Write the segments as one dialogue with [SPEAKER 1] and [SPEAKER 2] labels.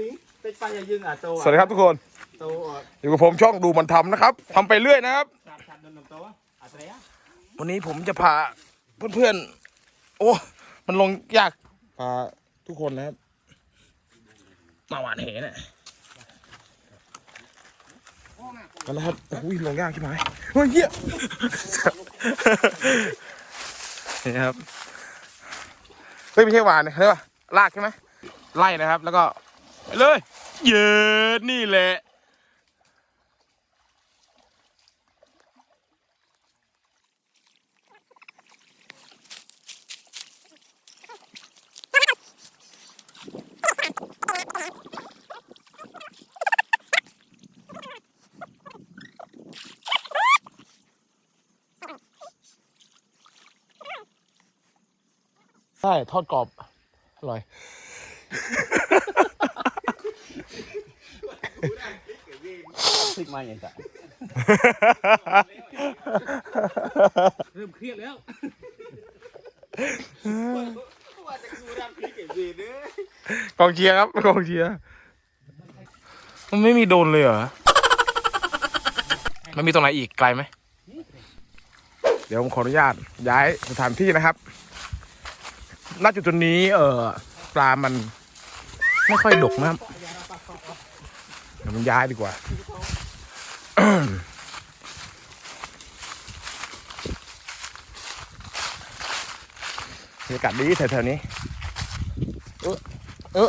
[SPEAKER 1] ปิ้งเป็นปลาอย่ายึงอะโต
[SPEAKER 2] สวัสดีครับทุกคน
[SPEAKER 1] โตอะ
[SPEAKER 2] อยู่กับผมช่องดูมันทำนะครับทำไปเรื่อยนะครับ
[SPEAKER 1] สามสามเดินนำโตอะอะไรอะ
[SPEAKER 2] วันนี้ผมจะพาเพื่อนๆ โอ้ มันลงยากพาทุกคนนะครับ มาหวานเหน่ะกันนะครับอุ้ยลงยากใช่ไหมเฮ้ยเหี้ยนี่ครับ เฮ้ยไม่ใช่หวานนะเรียกว่าลากใช่ไหมไล่นะครับ แล้วก็ ไปเลย เย็ดนี่แหละใช่ทอดกรอบ อร่อย
[SPEAKER 1] พลิกมาอย่างไรเริ่มเครียดแล้วว่าจะกูดำพลิกเก็บวีเด้อก
[SPEAKER 2] องเชียร์ครับกองเชียร์มันไม่มีโดนเลยเหรอ มันมีตรงไหนอีกไกลไหม เดี๋ยวผมขออนุญาตย้ายสถานที่นะครับ ณ จุดจุดนี้ เออปลามันไม่ค่อยดกนะครับ เดี๋ยวมันย้ายดีกว่า บรรยากาศดีแถวๆนี้ เออเออ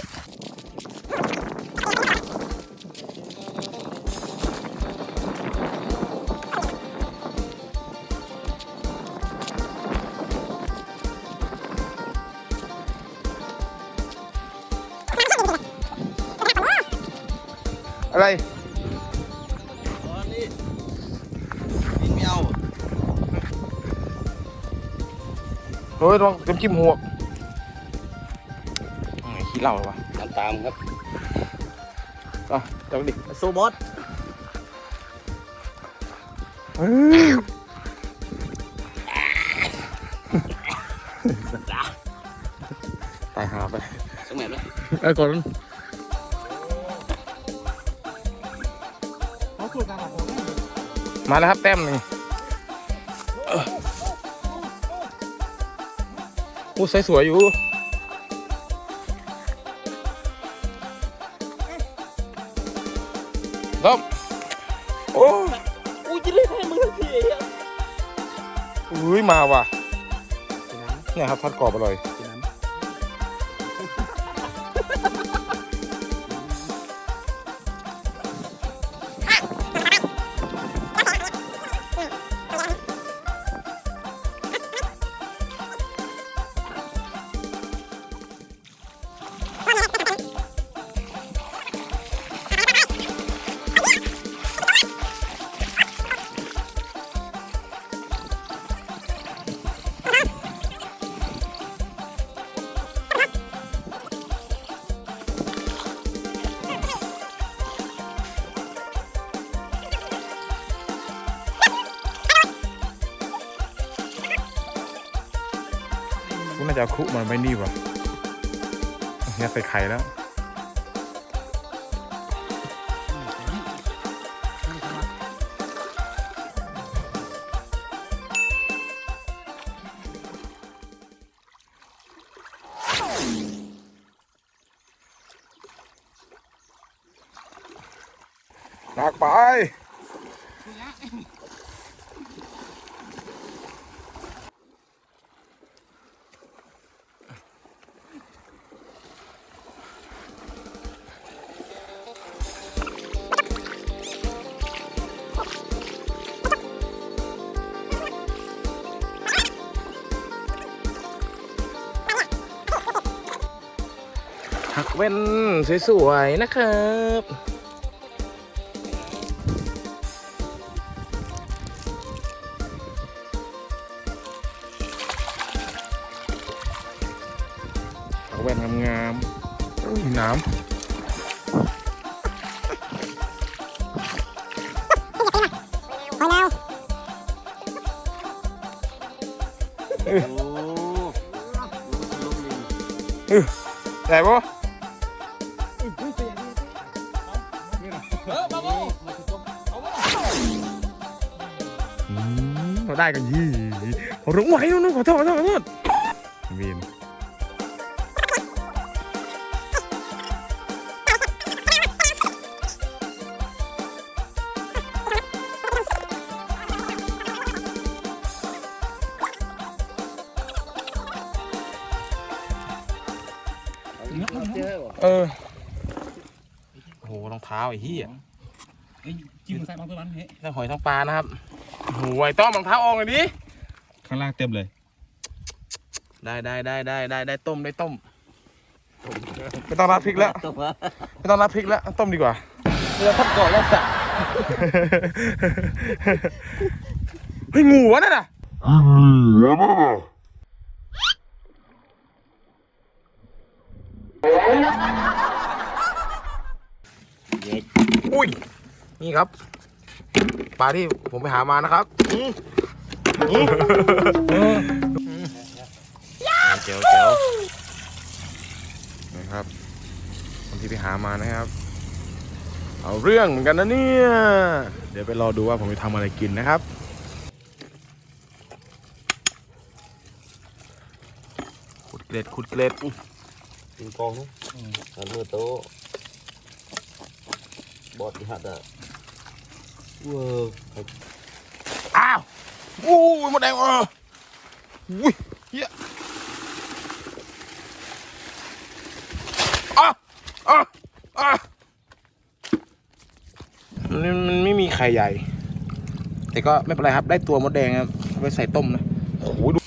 [SPEAKER 2] อะไร
[SPEAKER 1] อ๋อนี่นี่ไม่เอา
[SPEAKER 2] โอ้ยลองจิ้มจิ้มหัวไงขี้เหล่าวะ
[SPEAKER 1] ตามตามครับ
[SPEAKER 2] อะจังดิ
[SPEAKER 1] โซบอส
[SPEAKER 2] เฮ้ยตายหาไป
[SPEAKER 1] สมัยแล้ว
[SPEAKER 2] ไอ้ยก่อ มาแล้วครับแต้มหนึ่งเออโอ้ใสสวยอยู่ต้มโอ้
[SPEAKER 1] กูจะเล่นให้มึงทันทีอะ
[SPEAKER 2] อุ้ยมาว่ะ เนี่ยครับทอดกรอบอร่อย น่าจะเอาคุมันไปนี่ว่ะเนี่ยใส่ไข่แล้วหนักไป เว้นสวยๆนะครับหักแว่นงามๆอุ้ยน้ำ
[SPEAKER 1] โอ้ลมลิง
[SPEAKER 2] ใหญ่ปะ
[SPEAKER 1] เขา
[SPEAKER 2] ได้กันยี่ขารู้ไหวนู่นขอโทษขอโทษขอโทษวีนเออโอ้โหรองเท้าไอ้เหี้ย
[SPEAKER 3] จิ้มใส่บางตัวนั้นเฮ้
[SPEAKER 2] ทั้งหอยทั้งปลานะครับ โอ้โหไอ้ต้อมรองเท้าออกเลยดิ
[SPEAKER 3] ข้างล่างเต็มเลย
[SPEAKER 2] ได้ได้ได้ได้ได้ได้ต้มได้ต้มไม่ต้องรับพริกแล้ว
[SPEAKER 1] ตกมา
[SPEAKER 2] ไม่ต้องรับพริกแล้วต้มดีกว่า
[SPEAKER 1] เราทับก่อนแล้วสัก
[SPEAKER 2] เฮ้ยงูวะนั่นน่ะอุ้ยนี่ครับ ปลาที่ผมไปหามานะครับเจียวเจียวนะครับคนที่ไปหามานะครับ เอาเรื่องเหมือนกันนะเนี่ย เดี๋ยวไปรอดูว่าผมจะทำอะไรกินนะครับขุดเกล็ดขุดเกล็ด
[SPEAKER 1] กินกองหันมือโตบอดที่หัดอะ เว้อ
[SPEAKER 2] อ้าวโอ้ยหมดแดงเอออุ้ยเฮียอะอะอะมันมันไม่มีไข่ใหญ่ แต่ก็ไม่เป็นไรครับ ได้ตัวมดแดงครับไปใส่ต้มนะโอ้โหดู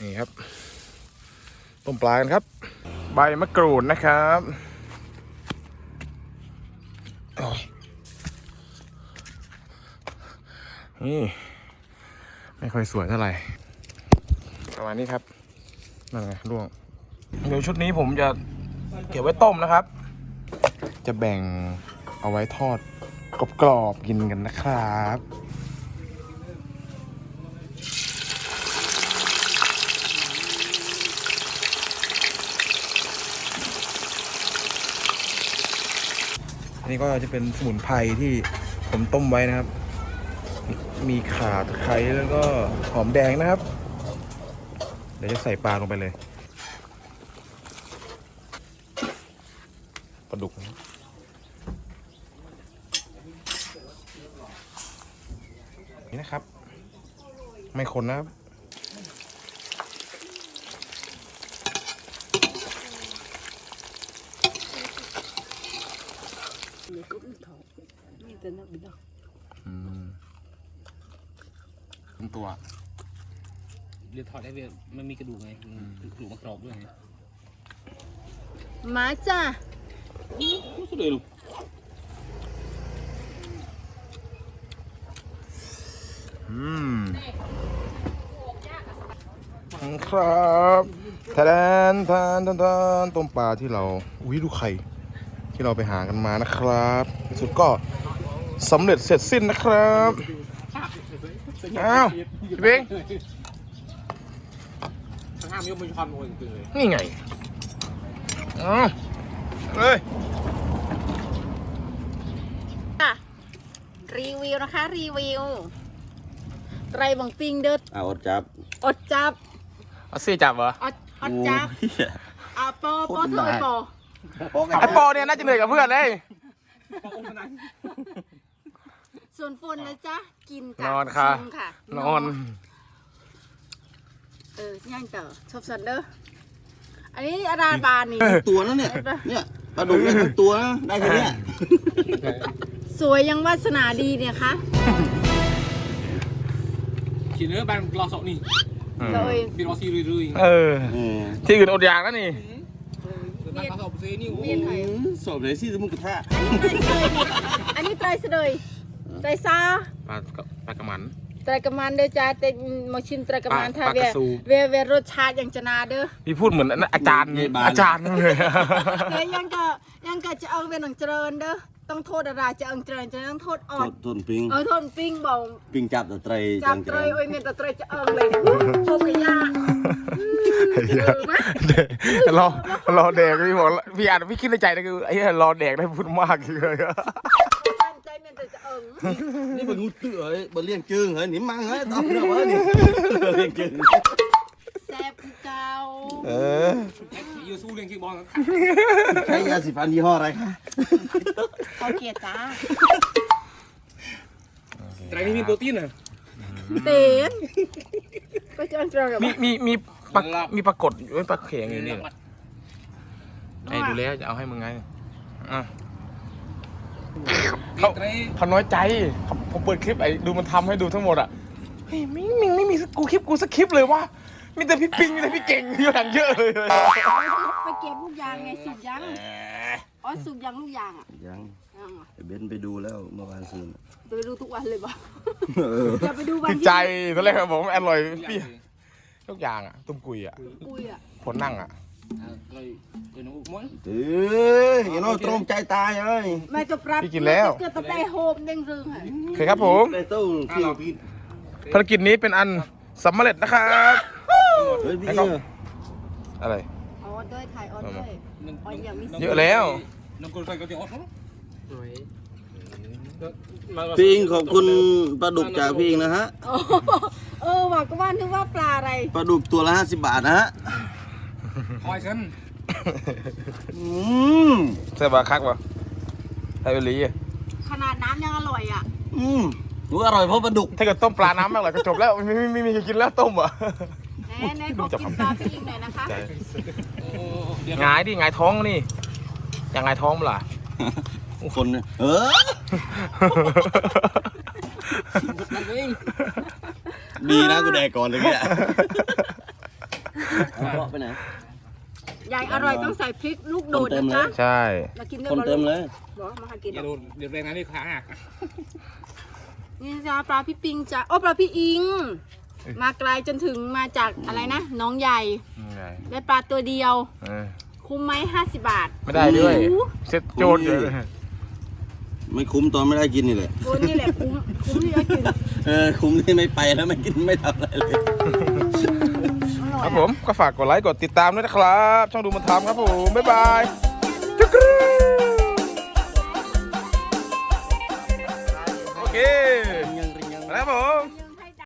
[SPEAKER 2] นี่ครับ ต้มปลากันครับ ใบมะกรูดนะครับโอ้ย นี่ ไม่ค่อยสวยเท่าไหร่ ประมาณนี้ครับ นั่นไงร่วง เดี๋ยวชุดนี้ผมจะเก็บไว้ต้มนะครับ จะแบ่งเอาไว้ทอดกรอบๆกินกันนะครับอันนี้ก็จะเป็นสมุนไพรที่ผมต้มไว้นะครับ มีข่าตะไคร้แล้วก็หอมแดงนะครับ เดี๋ยวจะใส่ปลาลงไปเลยปลาดุกนะครับนี่นะครับ ไม่คนนะครับอืม รึ่งตัว
[SPEAKER 3] เดี๋ยวถอดได้เวยมันมีกระดูกไงกระดูกมากรอบด้วยไง
[SPEAKER 4] มาจ้ะ
[SPEAKER 3] สุดเลยลูก
[SPEAKER 2] อืมครับทะแดนทานทานทานต้มปลาที่เรา อุ้ยดูไข่ ที่เราไปหากันมานะครับที่สุดก็สำเร็จเสร็จสิ้นนะครับ อ้าวพี่เบ้ง
[SPEAKER 3] ข้างห้ามยกมือชอนโอ้ยจริงเลย
[SPEAKER 2] นี่ไงอ้าวเลย
[SPEAKER 4] รีวิวนะคะ รีวิวไตรบังปิงเด้อ
[SPEAKER 1] เอาอดจับ
[SPEAKER 4] อดจับ
[SPEAKER 2] เอาเสียจับเหรอ
[SPEAKER 4] อดอดจับอะปอปอเถอยปอ
[SPEAKER 2] ไอปอเนี่ยน่าจะเหนื่อยกับเพื่อนเลย
[SPEAKER 4] ส่วนฝนนะจ๊ะกินกับ
[SPEAKER 2] นอนค่ะ
[SPEAKER 4] ชิมค่ะ
[SPEAKER 2] นอน
[SPEAKER 4] เออย่างเต๋อชอบสันเด้ออันนี้อาราบานนี่
[SPEAKER 1] ตัวนั่นเนี่ย เนี่ยปลาดุกเนี่ยทั้งตัวนะได้แค่เนี้ย
[SPEAKER 4] สวยยังวาสนาดีเนี่ยคะ
[SPEAKER 3] ขีดเนื้อบานรอสองนี่
[SPEAKER 4] เลย
[SPEAKER 3] มีรอซีเรื่อย
[SPEAKER 2] เออ
[SPEAKER 1] อืม
[SPEAKER 2] ที่อื่นอดอยากแล้วนี่
[SPEAKER 3] ๆบ้านรอสองซีนี่โอ้
[SPEAKER 4] เมียนไทย
[SPEAKER 1] สอบเลยสิมึงกระทะ
[SPEAKER 4] อันนี้ไตรเสดยไตร ซา
[SPEAKER 2] ปลาปลากระมัน
[SPEAKER 4] ไตรกระมันเด้อจ้าแต่มาชิมไตรกระมัน
[SPEAKER 2] ปลา
[SPEAKER 4] ถ้า
[SPEAKER 2] ปลาก
[SPEAKER 4] เว
[SPEAKER 2] ระสู
[SPEAKER 4] เวเวรสชาติยังจะนาเด้อ
[SPEAKER 2] พี่พูดเหมือนอาจารย์อาจารย์เลย
[SPEAKER 4] แต่ยังก็ยังก็จะเอาเวียนหนังเจริญเด้อต้องโทษอะไรจะเอาเจริญจะต้องโทษอ่อ
[SPEAKER 1] ต้
[SPEAKER 4] น
[SPEAKER 1] นต้นปิง
[SPEAKER 4] เออโทษปิ้งบอก
[SPEAKER 1] ปิงจับตะไตร
[SPEAKER 4] จับเตยโอ้ยเมียนแต่เตยจะเอิงเลยโทษกระยาเออมะ
[SPEAKER 2] รอรอแดกพี่บอกพี่อ่านพี่คิดในใจนะคือไอ้เหี้ยรอแดกได้พูดมากเลย
[SPEAKER 4] ตั้งใจเมียนแต่จะเอิงง
[SPEAKER 1] นี่เป็นงูเตือเฮ้ยบนเลี้ยงจึงเฮ้ยหนิมมังเฮ้ยตอบเรื่องว่านี่เลี้ยงจึง
[SPEAKER 4] แซ่บคือเก่า
[SPEAKER 2] เออ
[SPEAKER 3] ยูสู้เรื่องคิกบอลครับ
[SPEAKER 1] ใช้ยาสีฟันยี่ห้ออะไรคะ
[SPEAKER 4] เขาเกลียดจ้า
[SPEAKER 3] แต่อันนี้มีโปรตีนอะ
[SPEAKER 4] เต็นก็จะอันเจอกับ
[SPEAKER 2] มีมีมีปลามีปลากดอยู่ปลาเขียงอยู่นี่แหละไอ้ดูแล้วจะเอาให้มึงไงอะ
[SPEAKER 3] เขาไอ้
[SPEAKER 2] เขาน้อยใจเขาผมเปิดคลิปไอ้ดูมันทำให้ดูทั้งหมดอะเฮ้ยไม่ไม่ไม่มีสักกูคลิปกูสักคลิปเลยว่ามีแต่พี่ปิงมีแต่พี่เก่งอยู่อย่างเยอะเลย
[SPEAKER 4] ไปเก็บลูกยางไงสุกยังอ๋อสุกยังลูกยางอะ
[SPEAKER 1] ยัง
[SPEAKER 4] ยังอะ
[SPEAKER 1] ไอ้เบนไปดูแล้วเมื่อวานซืน
[SPEAKER 4] ไปดูทุกวันเลยบ่
[SPEAKER 1] เออ
[SPEAKER 4] อย่าไปดูวัน
[SPEAKER 2] ติด
[SPEAKER 4] ที่
[SPEAKER 2] ใจตอนแรกผมอร่อยเปรี้ยวทุกอย่างอะตุ้มกุยอะ
[SPEAKER 4] กุยอะ
[SPEAKER 2] ผลนั่งอะ
[SPEAKER 3] เราเป็นน้องอุกม้วน
[SPEAKER 1] เอ้ยอย่าน้อยตรมใจตายเอ้ย
[SPEAKER 4] แม่จะปรับ
[SPEAKER 2] พี่กินแล้ว
[SPEAKER 4] เกิดตะไดโฮมเด้งรึงอะ
[SPEAKER 2] โอเคครับผม
[SPEAKER 1] ได้ตู้เที่ยวพี่
[SPEAKER 2] ภารกิจนี้เป็นอันสำเร็จนะครับ
[SPEAKER 1] เฮ้ยพี่
[SPEAKER 2] ให้
[SPEAKER 1] เอ
[SPEAKER 2] เขา
[SPEAKER 1] อ
[SPEAKER 2] อะไร
[SPEAKER 4] อ๋อด้วยถ่ายออนด้วยอ๋ออย่างนี้
[SPEAKER 2] เยอะแล้ว
[SPEAKER 3] น้องคนใส่ก็จะออดเนาะ
[SPEAKER 1] พี่อิงขอบคุณปลาดุกจากพี่อิงนะฮะ
[SPEAKER 4] อ๋อเออว่าก็ว่านึกว่าปลาอะไร
[SPEAKER 1] ปลาดุกตัวละห้าสิบบาทนะฮะ
[SPEAKER 3] คอยฉัน
[SPEAKER 1] อืม
[SPEAKER 2] ใส่บาคักป่ะใส่เบลีอะ
[SPEAKER 4] ขนาดน้ำยังอร่อยอะ
[SPEAKER 1] อืมรู้อร่อยเพราะปลาดุก
[SPEAKER 2] ถ้าเกิดต้มปลาน้ำมากเลยก็จบแล้วไม่ไม่ไม่มีใครกินแล้วต้มอะ
[SPEAKER 4] แน่แน่ขอกินปลาพี่อีกหน่อยนะคะ
[SPEAKER 3] เดี๋ยว
[SPEAKER 2] หงายดิหงายท้องนี่อย่างหงายท้องมั้ล่ะ
[SPEAKER 1] คนเนี่ยเออ
[SPEAKER 3] นั่นเอง
[SPEAKER 1] ดีนะกูแดกก่อนเลยเนี่ยเพราะไปไหน
[SPEAKER 4] ยายอร่อยต้องใส่พริกลูกโดด
[SPEAKER 1] เต็ม
[SPEAKER 4] นะ
[SPEAKER 1] เลย
[SPEAKER 4] คะ
[SPEAKER 2] ใช่
[SPEAKER 4] มากินด้วย
[SPEAKER 1] คน
[SPEAKER 4] บ่
[SPEAKER 1] เต็มเลย
[SPEAKER 4] บอกมาหากิน
[SPEAKER 3] อย่าโดนเดี๋ยวแรงนั้นนี่ขาหัก
[SPEAKER 4] นี่จ้าปลาพี่ปิงจ้าโอ้ปลาพี่อิง มาไกลจนถึงมาจากอะไรนะน้องใหญ่
[SPEAKER 2] ไง
[SPEAKER 4] ได้ปลาตัวเดียว
[SPEAKER 2] เออ
[SPEAKER 4] คุ้มไหมห้าสิบบาท
[SPEAKER 2] ไม่ได้ด้วย
[SPEAKER 4] โอ้โห
[SPEAKER 2] เซ็ตโจทย์เลย
[SPEAKER 1] ไม่คุ้มตอนไม่ได้กินนี่แหละ
[SPEAKER 4] โอ้นี่แหละคุ้มคุ้มที่จะกิน
[SPEAKER 1] เออคุ้มที่ไม่ไปแล้วไม่กินไม่ทำอะไรเลย
[SPEAKER 4] อร่อย
[SPEAKER 2] ครับผมก็ฝากกดไลค์กดติดตามด้วยนะครับ ช่องดูมันทำครับผม บ๊ายบายจุกรี